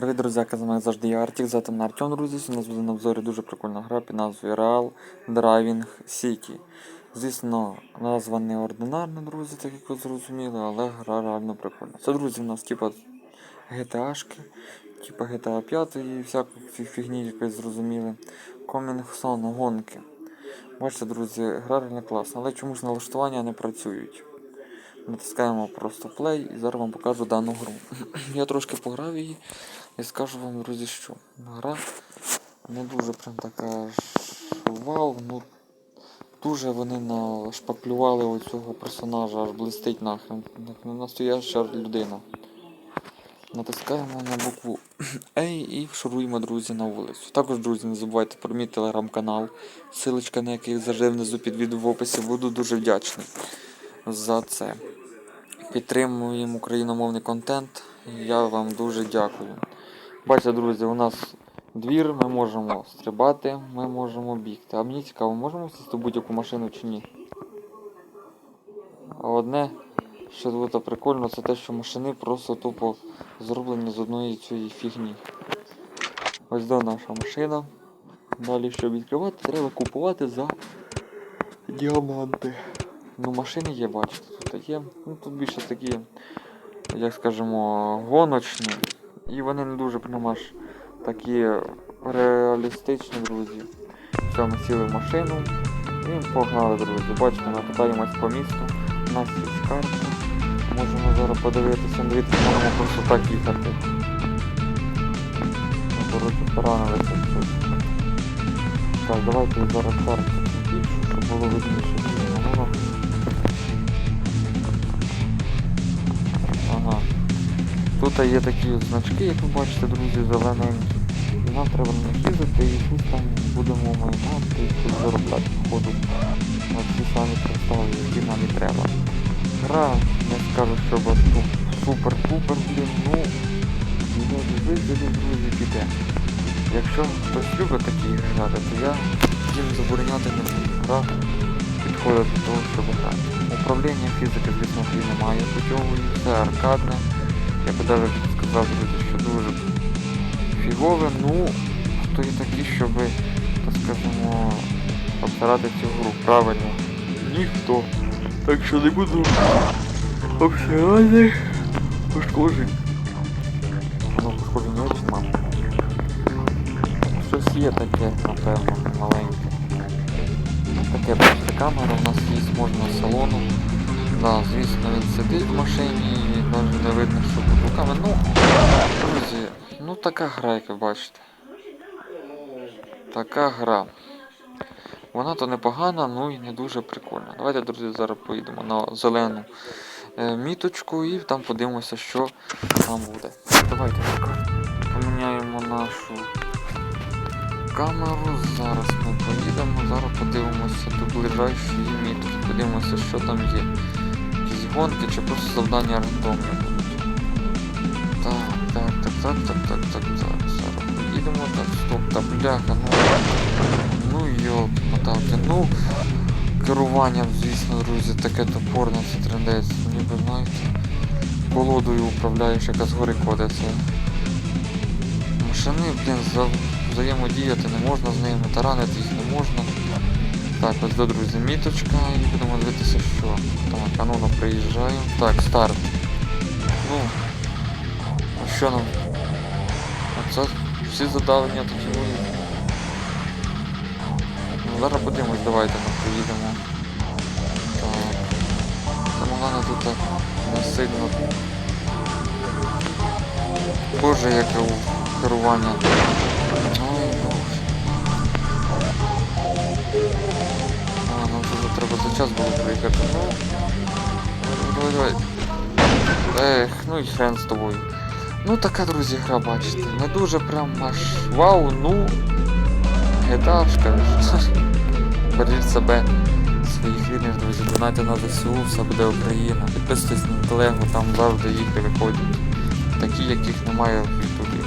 Привіт, друзяки, з вами завжди я Артік, звати мене Артем, друзі. У нас буде на обзорі дуже прикольна гра під назвою Real Driving City. Звісно, назва не ординарна, друзі, так як ви зрозуміли, але гра реально прикольна. Це, друзі, у нас типа GTA-шки, типа GTA 5 і всяку фігні, як ви зрозуміли. Coming Soon, гонки. Бачите, друзі, гра реально класна, але чомусь налаштування не працюють. Натискаємо просто play і зараз вам покажу дану гру. Я трошки пограв її і скажу вам, друзі, що гра не дуже прям така вау, ну дуже вони нашпаклювали оцього персонажа, аж блистить нахрен, як настояща людина. Натискаємо на букву A і шуруємо, друзі, на вулицю. Також, друзі, не забувайте про мій телеграм-канал, силочка на який завжди внизу під відео в описі. Буду дуже вдячний за це. Підтримуємо україномовний контент. Я вам дуже дякую. Бачите, друзі, у нас двір, ми можемо стрибати, ми можемо бігти. А мені цікаво, можемо сісти будь-яку машину чи ні? А одне, що тут прикольно, це те, що машини просто тупо зроблені з одної цієї фігні. Ось до наша машина. Далі, щоб відкривати, треба купувати за діаманти. Ну, машини є, бачите, тут є. Ну, тут більше такі, як скажемо, гоночні. І вони не дуже прям аж такі реалістичні, друзі. Все, ми сіли в машину і погнали, друзі. Бачите, ми катаємось по місту. У нас є карта. Можемо зараз подивитися, дивитися, можемо просто так їхати. Ну, поранилися щось. Так, давайте зараз карту більше, щоб було видніше. Ага. Тут є такі значки, як ви бачите, друзі, зелененькі. І нам треба на них їздити і щось там будемо майнати і щось заробляти походу. На ці самі кристали, які нам і треба. Гра, не скажу, що вас тут супер-пупер, блін, ну не вигляді, друзі, піде. Якщо хтось любить такі ігри грати, то я їм забороняти не буду. Гра підходить до того, щоб грати. Управління фізики, звісно, грі немає путьової, все аркадне. Я би навіть сказав, друзі, що дуже фігове, ну, хто є такі, щоб, так скажемо, обсирати цю гру правильно. Ніхто. Так що не буду обсирати пошкоджень. Ну, пошкоджень ось нема. Щось є таке, напевно, маленьке. Таке бачите, камера можна салону. Да, звісно, він сидить в машині, і навіть не видно, що під руками. Ну, друзі, ну така гра, як ви бачите. Така гра. Вона то непогана, ну і не дуже прикольна. Давайте, друзі, зараз поїдемо на зелену е, міточку і там подивимося, що там буде. Давайте поміняємо нашу камеру. Зараз ми поїдемо, зараз подивимося до ближайшої мітки. Подивимося, що там є. Якісь гонки чи просто завдання рандомні будуть. Так, так, так, так, так, так, так, так. Зараз поїдемо. Так, стоп, та бляха, ну. Ну йолки моталки, ну керуванням, звісно, друзі, таке топорне це трендець. Ніби знаєте. Колодою управляєш, яка згори кодиться. Машини, блін, за... взаємодіяти не можна з ними, таранити їх не можна. Так, ось до друзі, міточка і будемо дивитися, що. Так, а ну ну приїжджаємо. Так, старт. Ну. Що нам? Оце всі задавлення такі будуть. Ну, зараз подивимось, давайте ми поїдемо. Тому тут так не сильно. Боже, яке керування. Час було приїхати. Ну. Давай, давай. Ех, ну і хрен з тобою. Ну така, друзі, гра, бачите. Не дуже прям аж вау, ну. Геташка. Беріть себе своїх рідних, друзі. Донайте на ЗСУ, все буде Україна. Підписуйтесь на телегу, там завжди їх виходять. Такі, яких немає в Ютубі.